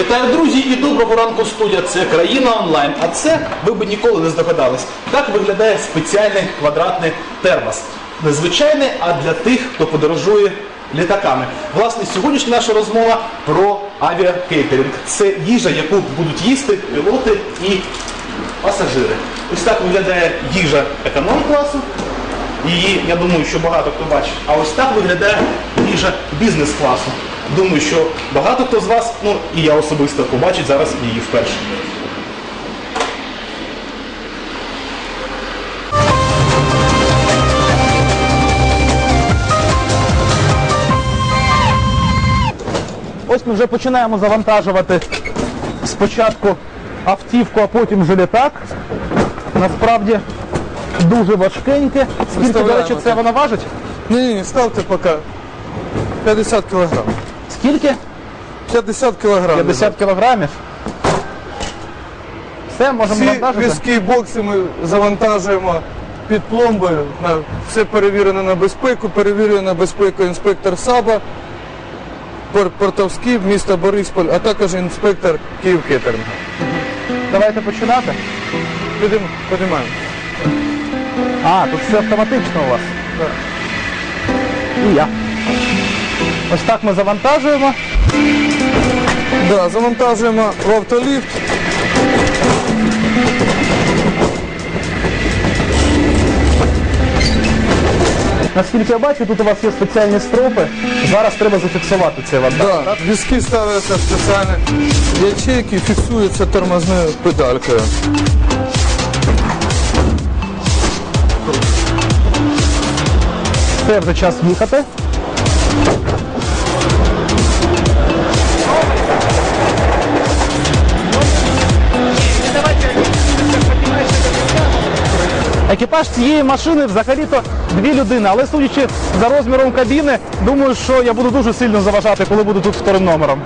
Вітаю, друзі, і доброго ранку студія. Це країна онлайн. А це ви б ніколи не здогадались. Так виглядає спеціальний квадратний термос. Незвичайний, а для тих, хто подорожує літаками. Власне, сьогоднішня наша розмова про авіакейтеринг. Це їжа, яку будуть їсти пілоти і пасажири. Ось так виглядає їжа економ-класу. Її, я думаю, що багато хто бачить. А ось так виглядає їжа бізнес-класу. Думаю, що багато хто з вас, ну і я особисто побачить зараз її вперше. Ось ми вже починаємо завантажувати спочатку автівку, а потім вже літак. Насправді дуже важкеньке. Скільки, до Виставляємо речі, це так. вона важить? Ні, ні, ні, ставте поки 50 кілограм. Скільки? 50 кілограм. 50 кілограмів. Все, можемо вантажити. візки бокси ми завантажуємо під пломбою. На, все перевірено на безпеку, перевірює на безпеку інспектор САБА, пор- портовський, міста Борисполь, а також інспектор Київ Кетеринга. Давайте починати. Підемо, підіймаємо. А, тут все автоматично у вас. І я. Ось так ми завантажуємо. Да, завантажуємо в автоліфт. Наскільки я бачу, тут у вас є спеціальні стропи. Зараз треба зафіксувати цей вантаж. Да, візки ставляться спеціальні ячейки, фіксуються тормозною педалькою. Це вже час їхати. Екіпаж цієї машини взагалі-то дві людини, але судячи за розміром кабіни, думаю, що я буду дуже сильно заважати, коли буду тут вторим номером.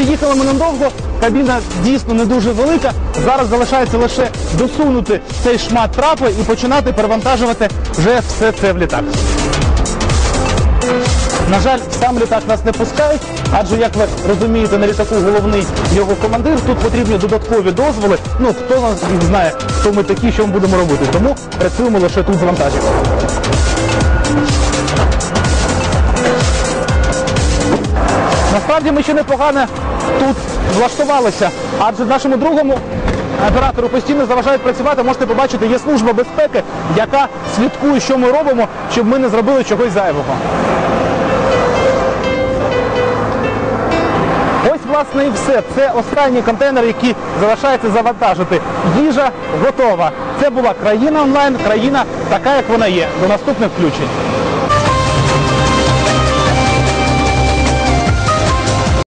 Щастя, їхали ми недовго, кабіна дійсно не дуже велика. Зараз залишається лише досунути цей шмат трапи і починати перевантажувати вже все це в літак. На жаль, сам літак нас не пускають, адже, як ви розумієте, на літаку головний його командир. Тут потрібні додаткові дозволи. Ну, хто нас знає, хто ми такі, що ми будемо робити. Тому працюємо лише тут з вантажівкою. Насправді ми ще непогано тут влаштувалися, адже нашому другому оператору постійно заважають працювати. Можете побачити, є служба безпеки, яка слідкує, що ми робимо, щоб ми не зробили чогось зайвого. Ось, власне, і все. Це останній контейнер, який залишається завантажити. Їжа готова. Це була країна онлайн, країна така, як вона є. До наступних включень.